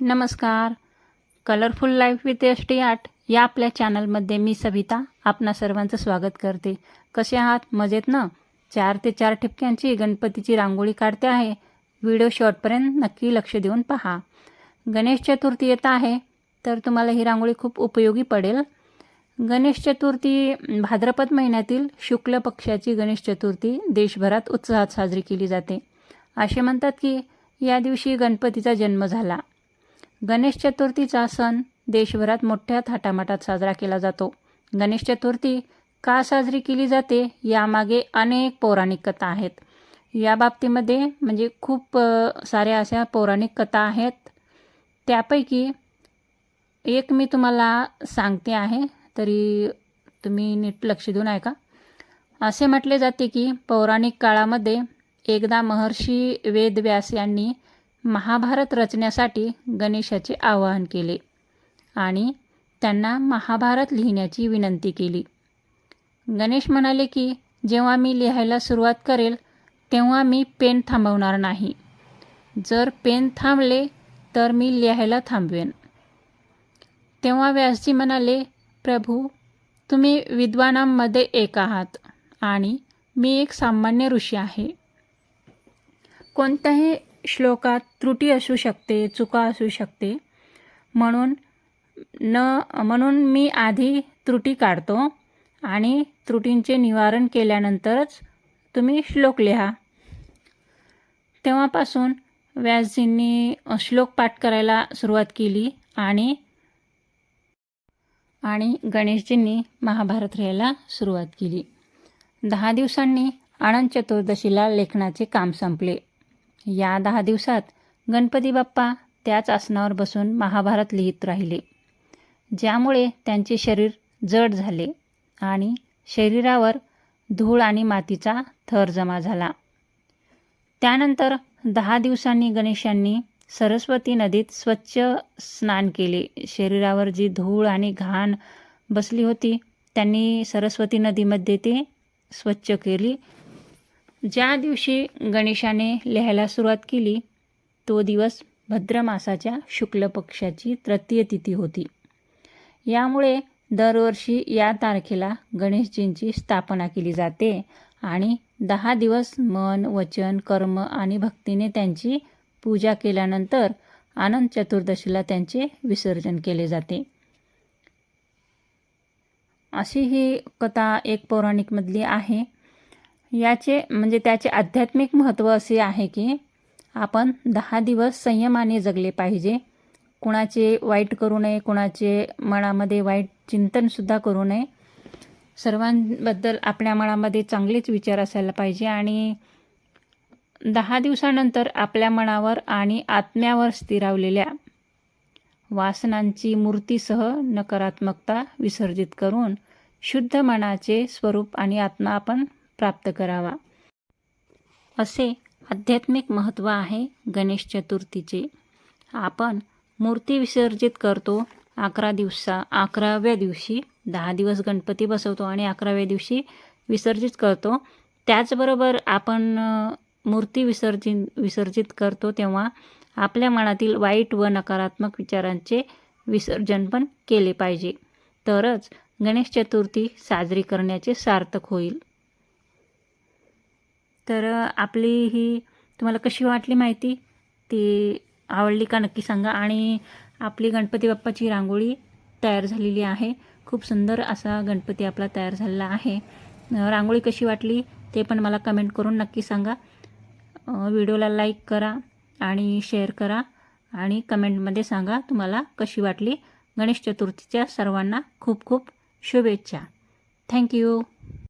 नमस्कार. Colourful life with S T art या आपल्या चॅनलमध्ये मी सविता आपणा सर्वांचं स्वागत करते. कसे आहात? मजेत ना? चार ते चार ठिपक्यांची गणपतीची रांगोळी काढते आहे. व्हिडिओ शॉर्टपर्यंत नक्की लक्ष देऊन पहा. गणेश चतुर्थी येत आहे तर तुम्हाला ही रांगोळी खूप उपयोगी पडेल. गणेश चतुर्थी भाद्रपद महिन्यातील शुक्ल पक्षाची गणेश चतुर्थी देशभरात उत्साहात साजरी केली जाते. असे म्हणतात की या दिवशी गणपतीचा जन्म झाला. गणेश चतुर्थीचा सण देशभरात मोठ्या थाटामाटात साजरा केला जातो. गणेश चतुर्थी का साजरी केली जाते यामागे अनेक पौराणिक कथा आहेत. या बाबतीमध्ये म्हणजे खूप साऱ्या अशा पौराणिक कथा आहेत. त्यापैकी एक मी तुम्हाला सांगते आहे तरी तुम्ही नीट लक्ष देऊन ऐका. असे म्हटले जाते की पौराणिक काळामध्ये एकदा महर्षी वेदव्यास यांनी महाभारत रचण्यासाठी गणेशाचे आवाहन केले आणि त्यांना महाभारत लिहिण्याची विनंती केली. गणेश म्हणाले की जेव्हा मी लिहायला सुरुवात करेल तेव्हा मी पेन थांबवणार नाही. जर पेन थांबले तर मी लिहायला थांबवेन. तेव्हा व्यासजी म्हणाले प्रभू तुम्ही विद्वानांमध्ये एक आहात आणि मी एक सामान्य ऋषी आहे. कोणत्याही श्लोकात त्रुटी असू शकते चुका असू शकते. म्हणून न म्हणून मी आधी त्रुटी काढतो आणि त्रुटींचे निवारण केल्यानंतरच तुम्ही श्लोक लिहा. तेव्हापासून व्यासजींनी श्लोक पाठ करायला सुरुवात केली आणि आणि गणेशजींनी महाभारत लिहायला सुरुवात केली. दहा दिवसांनी आनंद चतुर्दशीला लेखनाचे काम संपले. या दहा दिवसात गणपती बाप्पा त्याच आसनावर बसून महाभारत लिहित राहिले. ज्यामुळे त्यांचे शरीर जड झाले आणि शरीरावर धूळ आणि मातीचा थर जमा झाला. त्यानंतर दहा दिवसांनी गणेशांनी सरस्वती नदीत स्वच्छ स्नान केले. शरीरावर जी धूळ आणि घाण बसली होती त्यांनी सरस्वती नदीमध्ये ते स्वच्छ केली. ज्या दिवशी गणेशाने लिहायला सुरुवात केली तो दिवस भद्रमासाच्या शुक्ल पक्षाची तृतीय तिथी होती. यामुळे दरवर्षी या तारखेला गणेशजींची स्थापना केली जाते आणि दहा दिवस मन वचन कर्म आणि भक्तीने त्यांची पूजा केल्यानंतर आनंद चतुर्दशीला त्यांचे विसर्जन केले जाते. अशी ही कथा एक पौराणिकमधली आहे. याचे म्हणजे त्याचे आध्यात्मिक महत्त्व असे आहे की आपण दहा दिवस संयमाने जगले पाहिजे. कुणाचे वाईट करू नये कुणाचे मनामध्ये वाईट चिंतनसुद्धा करू नये. सर्वांबद्दल आपल्या मनामध्ये चांगलेच विचार असायला पाहिजे आणि दहा दिवसानंतर आपल्या मनावर आणि आत्म्यावर स्थिरावलेल्या वासनांची मूर्तीसह नकारात्मकता विसर्जित करून शुद्ध मनाचे स्वरूप आणि आत्मा आपण प्राप्त करावा. असे आध्यात्मिक महत्त्व आहे गणेश चतुर्थीचे. आपण मूर्ती विसर्जित करतो अकरा दिवसा अकराव्या दिवशी दहा दिवस गणपती बसवतो आणि अकराव्या दिवशी विसर्जित करतो. त्याचबरोबर आपण मूर्ती विसर्जित विसर्जित करतो तेव्हा आपल्या मनातील वाईट व नकारात्मक विचारांचे विसर्जन पण केले पाहिजे. तरच गणेश चतुर्थी साजरी करण्याचे सार्थक होईल. तर आपली ही तुम्हाला कशी वाटली माहिती? ती आवडली का नक्की सांगा. आणि आपली गणपती बाप्पाची रांगोळी तयार झालेली आहे. खूप सुंदर असा गणपती आपला तयार झालेला आहे. रांगोळी कशी वाटली ते पण मला कमेंट करून नक्की सांगा. व्हिडिओला लाईक करा आणि शेअर करा आणि कमेंटमध्ये सांगा तुम्हाला कशी वाटली. गणेश चतुर्थीच्या सर्वांना खूप खूप शुभेच्छा. थँक्यू